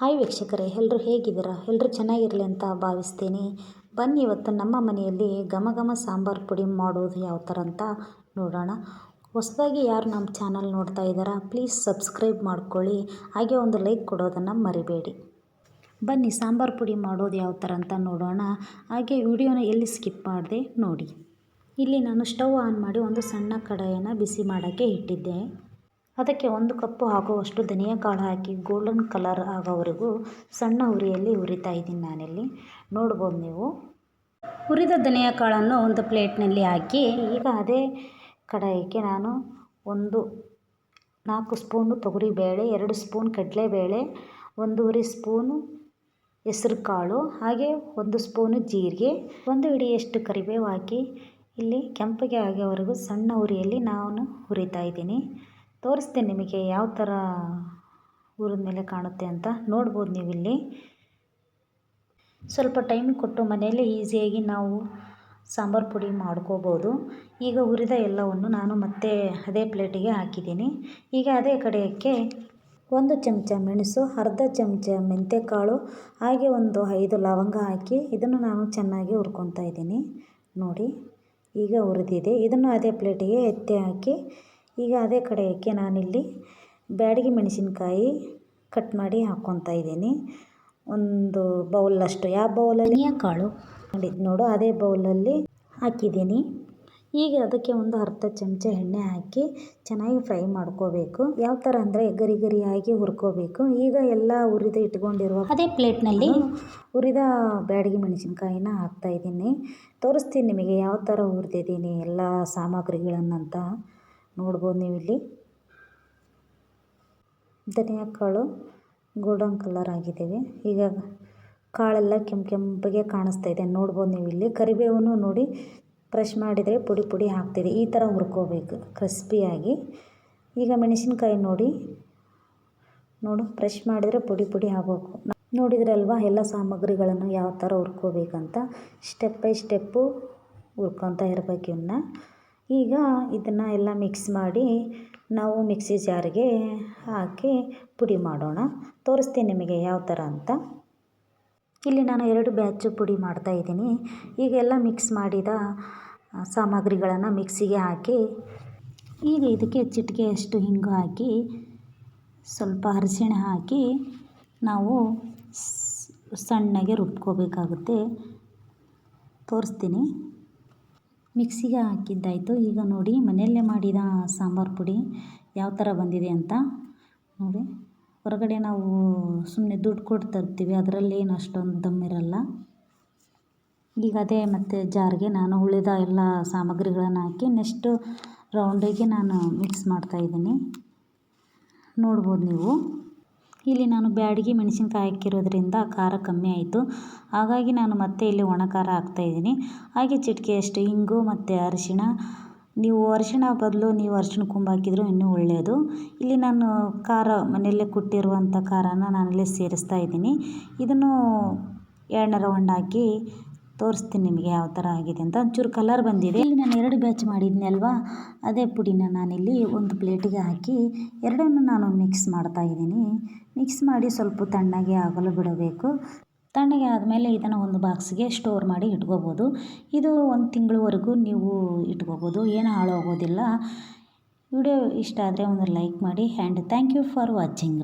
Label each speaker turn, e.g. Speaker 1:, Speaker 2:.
Speaker 1: Hi ವೀಕ್ಷಕರೇ ಎಲ್ಲರೂ ಹೇಗಿದ್ದೀರಾ? ಎಲ್ಲರೂ ಚೆನ್ನಾಗಿರಲಿ ಅಂತ ಭಾವಿಸ್ತೀನಿ. ಬನ್ನಿ ಇವತ್ತು ನಮ್ಮ ಮನೆಯಲ್ಲಿ ಘಮ ಘಮ ಸಾಂಬಾರು ಪುಡಿ ಮಾಡೋದು ಯಾವ ಥರ ಅಂತ ನೋಡೋಣ. ಹೊಸದಾಗಿ ಯಾರು ನಮ್ಮ ಚಾನಲ್ ನೋಡ್ತಾ ಇದ್ದಾರಾ, ಪ್ಲೀಸ್ ಸಬ್ಸ್ಕ್ರೈಬ್ ಮಾಡ್ಕೊಳ್ಳಿ. ಹಾಗೆ ಒಂದು ಲೈಕ್ ಕೊಡೋದನ್ನು ಮರಿಬೇಡಿ. ಬನ್ನಿ ಸಾಂಬಾರು ಪುಡಿ ಮಾಡೋದು ಯಾವ ಥರ ಅಂತ ನೋಡೋಣ. ಹಾಗೆ ವಿಡಿಯೋನ ಎಲ್ಲಿ ಸ್ಕಿಪ್ ಮಾಡಿದೆ ನೋಡಿ. ಇಲ್ಲಿ ನಾನು ಸ್ಟವ್ ಆನ್ ಮಾಡಿ ಒಂದು ಸಣ್ಣ ಕಡಾಯನ್ನು ಬಿಸಿ ಮಾಡೋಕ್ಕೆ ಇಟ್ಟಿದ್ದೆ. ಅದಕ್ಕೆ ಒಂದು ಕಪ್ಪು ಆಗುವಷ್ಟು ಧನಿಯಾ ಕಾಳು ಹಾಕಿ ಗೋಲ್ಡನ್ ಕಲರ್ ಆಗೋವರೆಗೂ ಸಣ್ಣ ಉರಿಯಲ್ಲಿ ಹುರಿತಾ ಇದ್ದೀನಿ ನಾನಿಲ್ಲಿ. ನೋಡ್ಬೋದು ನೀವು. ಹುರಿದ ಧನಿಯಾ ಕಾಳನ್ನು ಒಂದು ಪ್ಲೇಟ್ನಲ್ಲಿ ಹಾಕಿ ಈಗ ಅದೇ ಕಡಾಯಿಗೆ ನಾನು ಒಂದು ನಾಲ್ಕು ಸ್ಪೂನು ತೊಗರಿಬೇಳೆ, ಎರಡು ಸ್ಪೂನ್ ಕಡಲೆಬೇಳೆ ಒಂದೂವರೆ ಸ್ಪೂನು ಹೆಸರು ಕಾಳು, ಹಾಗೆ ಒಂದು ಸ್ಪೂನು ಜೀರಿಗೆ, ಒಂದು ಹಿಡಿಯಷ್ಟು ಕರಿಬೇವು ಹಾಕಿ ಇಲ್ಲಿ ಕೆಂಪಗೆ ಆಗೋವರೆಗೂ ಸಣ್ಣ ಉರಿಯಲ್ಲಿ ನಾನು ಹುರಿತಾ ಇದ್ದೀನಿ. ತೋರಿಸ್ತೀನಿ ನಿಮಗೆ ಯಾವ ಥರ ಹುರಿದ ಮೇಲೆ ಕಾಣುತ್ತೆ ಅಂತ. ನೋಡ್ಬೋದು ನೀವು ಇಲ್ಲಿ ಸ್ವಲ್ಪ ಟೈಮ್ ಕೊಟ್ಟು ಮನೆಯಲ್ಲಿ ಈಸಿಯಾಗಿ ನಾವು ಸಾಂಬಾರು ಪುಡಿ ಮಾಡ್ಕೋಬೋದು. ಈಗ ಹುರಿದ ಎಲ್ಲವನ್ನು ನಾನು ಮತ್ತೆ ಅದೇ ಪ್ಲೇಟಿಗೆ ಹಾಕಿದ್ದೀನಿ. ಈಗ ಅದೇ ಕಡೆಯಕ್ಕೆ ಒಂದು ಚಮಚ ಮೆಣಸು, ಅರ್ಧ ಚಮಚ ಮೆಂತ್ಯಕಾಳು ಹಾಗೆ ಒಂದು ಐದು ಲವಂಗ ಹಾಕಿ ಇದನ್ನು ನಾನು ಚೆನ್ನಾಗಿ ಹುರ್ಕೊತಾ ಇದ್ದೀನಿ. ನೋಡಿ, ಈಗ ಹುರಿದಿದೆ. ಇದನ್ನು ಅದೇ ಪ್ಲೇಟಿಗೆ ಎತ್ತಿ ಹಾಕಿ ಈಗ ಅದೇ ಕಡೆಯಕ್ಕೆ ನಾನಿಲ್ಲಿ ಬ್ಯಾಡಗಿ ಮೆಣಸಿನ್ಕಾಯಿ ಕಟ್ ಮಾಡಿ ಹಾಕ್ಕೊತಾ ಇದ್ದೀನಿ. ಒಂದು ಬೌಲಷ್ಟು ಯಾವ ಬೌಲಲ್ಲಿ ಕಾಳು ಮಾಡಿದ್ದು ನೋಡು ಅದೇ ಬೌಲಲ್ಲಿ ಹಾಕಿದ್ದೀನಿ. ಈಗ ಅದಕ್ಕೆ ಒಂದು ಅರ್ಧ ಚಮಚ ಎಣ್ಣೆ ಹಾಕಿ ಚೆನ್ನಾಗಿ ಫ್ರೈ ಮಾಡ್ಕೋಬೇಕು. ಯಾವ ಥರ ಅಂದರೆ ಗರಿ ಗರಿಯಾಗಿ ಹುರ್ಕೋಬೇಕು. ಈಗ ಎಲ್ಲ ಹುರಿದು ಇಟ್ಕೊಂಡಿರುವ ಅದೇ ಪ್ಲೇಟ್ನಲ್ಲಿ ಹುರಿದ ಬ್ಯಾಡಗಿ ಮೆಣಸಿನ್ಕಾಯಿನ ಹಾಕ್ತಾಯಿದ್ದೀನಿ ತೋರಿಸ್ತೀನಿ ನಿಮಗೆ ಯಾವ ಥರ ಹುರಿದಿದ್ದೀನಿ ಎಲ್ಲ ಸಾಮಗ್ರಿಗಳನ್ನಂತ. ನೋಡ್ಬೋದು ನೀವು ಇಲ್ಲಿ ಧನಿಯಾ ಕಾಳು ಗೋಲ್ಡನ್ ಕಲರ್ ಆಗಿದ್ದೀವಿ ಈಗ ಕಾಳೆಲ್ಲ ಕೆಂಪು ಕೆಂಪಗೆ ಕಾಣಿಸ್ತಾ ಇದೆ. ನೋಡ್ಬೋದು ನೀವು ಇಲ್ಲಿ ಕರಿಬೇವನ್ನು ನೋಡಿ ಫ್ರೆಶ್ ಮಾಡಿದರೆ ಪುಡಿ ಪುಡಿ ಹಾಕ್ತಿದೆ ಈ ಥರ ಹುರ್ಕೋಬೇಕು ಕ್ರಿಸ್ಪಿಯಾಗಿ ಈಗ ಮೆಣಸಿನ್ಕಾಯಿ ನೋಡಿ. ನೋಡು ಫ್ರೆಶ್ ಮಾಡಿದರೆ ಪುಡಿ ಪುಡಿ ಆಗಬೇಕು. ನೋಡಿದ್ರಲ್ವಾ, ಎಲ್ಲ ಸಾಮಗ್ರಿಗಳನ್ನು ಯಾವ ಥರ ಹುರ್ಕೋಬೇಕಂತ? ಸ್ಟೆಪ್ ಬೈ ಸ್ಟೆಪ್ಪು ಹುರ್ಕೊತಾ ಇರಬೇಕು ಇವನ್ನ ಈಗ ಇದನ್ನು ಎಲ್ಲ ಮಿಕ್ಸ್ ಮಾಡಿ ನಾವು ಮಿಕ್ಸಿ ಜಾರಿಗೆ ಹಾಕಿ ಪುಡಿ ಮಾಡೋಣ. ತೋರಿಸ್ತೀನಿ ನಿಮಗೆ ಯಾವ ಥರ ಅಂತ. ಇಲ್ಲಿ ನಾನು ಎರಡು ಬ್ಯಾಚು ಪುಡಿ ಮಾಡ್ತಾಯಿದ್ದೀನಿ ಈಗ ಎಲ್ಲ ಮಿಕ್ಸ್ ಮಾಡಿದ ಸಾಮಗ್ರಿಗಳನ್ನು ಮಿಕ್ಸಿಗೆ ಹಾಕಿ, ಈಗ ಇದಕ್ಕೆ ಚಿಟಿಕೆಯಷ್ಟು ಹಿಂಗು ಹಾಕಿ, ಸ್ವಲ್ಪ ಅರಿಶಿಣ ಹಾಕಿ ನಾವು ಸಣ್ಣಗೆ ರುಬ್ಕೋಬೇಕಾಗುತ್ತೆ. ತೋರಿಸ್ತೀನಿ. ಮಿಕ್ಸಿಗೆ ಹಾಕಿದ್ದಾಯಿತು. ಈಗ ನೋಡಿ, ಮನೆಯಲ್ಲೇ ಮಾಡಿದ ಸಾಂಬಾರು ಪುಡಿ ಯಾವ ಥರ ಬಂದಿದೆ ಅಂತ ನೋಡಿ. ಹೊರಗಡೆ ನಾವು ಸುಮ್ಮನೆ ದುಡ್ಡು ಕೊಟ್ಟು ತರ್ತೀವಿ, ಅದರಲ್ಲಿ ಏನು ಅಷ್ಟೊಂದು ದಮ್ ಇರಲ್ಲ. ಈಗ ಅದೇ ಮತ್ತು ಜಾರಿಗೆ ನಾನು ಉಳಿದ ಎಲ್ಲ ಸಾಮಗ್ರಿಗಳನ್ನು ಹಾಕಿ ನೆಕ್ಸ್ಟು ರೌಂಡಿಗೆ ನಾನು ಮಿಕ್ಸ್ ಮಾಡ್ತಾಯಿದ್ದೀನಿ ನೋಡ್ಬೋದು ನೀವು. ಇಲ್ಲಿ ನಾನು ಬ್ಯಾಡಗಿ ಮೆಣಸಿನ್ಕಾಯಿ ಹಾಕಿರೋದ್ರಿಂದ ಖಾರ ಕಮ್ಮಿ ಆಯಿತು. ಹಾಗಾಗಿ ನಾನು ಮತ್ತೆ ಇಲ್ಲಿ ಒಣ ಖಾರ ಹಾಕ್ತಾಯಿದ್ದೀನಿ ಹಾಗೆ ಚಿಟಿಕೆಯಷ್ಟು ಇಂಗು ಮತ್ತು ಅರಿಶಿಣ. ನೀವು ಅರಿಶಿಣ ಬದಲು ನೀವು ಅರಿಶಿಣ ಕೊಂಬು ಹಾಕಿದರೂ ಇನ್ನೂ ಒಳ್ಳೆಯದು. ಇಲ್ಲಿ ನಾನು ಖಾರ, ಮನೆಯಲ್ಲೇ ಕುಟ್ಟಿರುವಂಥ ಖಾರನ ನಾನಿಲ್ಲಿ ಸೇರಿಸ್ತಾ ಇದ್ದೀನಿ. ಇದನ್ನು ಎರಡನೇ ರೌಂಡ್ ಹಾಕಿ ತೋರಿಸ್ತೀನಿ ನಿಮಗೆ ಯಾವ ಥರ ಆಗಿದೆ ಅಂತ. ಒಂಚೂರು ಕಲರ್ ಬಂದಿದೆ. ಇಲ್ಲಿ ನಾನು ಎರಡು ಬ್ಯಾಚ್ ಮಾಡಿದ್ನಿ ಅಲ್ವಾ? ಅದೇ ಪುಡಿನ ನಾನಿಲ್ಲಿ ಒಂದು ಪ್ಲೇಟಿಗೆ ಹಾಕಿ ಎರಡನ್ನು ನಾನು ಮಿಕ್ಸ್ ಮಾಡ್ತಾ ಇದ್ದೀನಿ. ಮಿಕ್ಸ್ ಮಾಡಿ ಸ್ವಲ್ಪ ತಣ್ಣಗೆ ಆಗಲು ಬಿಡಬೇಕು. ತಣ್ಣಗೆ ಆದಮೇಲೆ ಇದನ್ನು ಒಂದು ಬಾಕ್ಸ್ಗೆ ಸ್ಟೋರ್ ಮಾಡಿ ಇಟ್ಕೋಬೋದು. ಇದು ಒಂದು ತಿಂಗಳವರೆಗೂ ನೀವು ಇಟ್ಕೋಬೋದು. ಏನು ಹಾಳಾಗೋದಿಲ್ಲ. ವಿಡಿಯೋ ಇಷ್ಟ ಆದರೆ ಒಂದು ಲೈಕ್ ಮಾಡಿ. And thank you for watching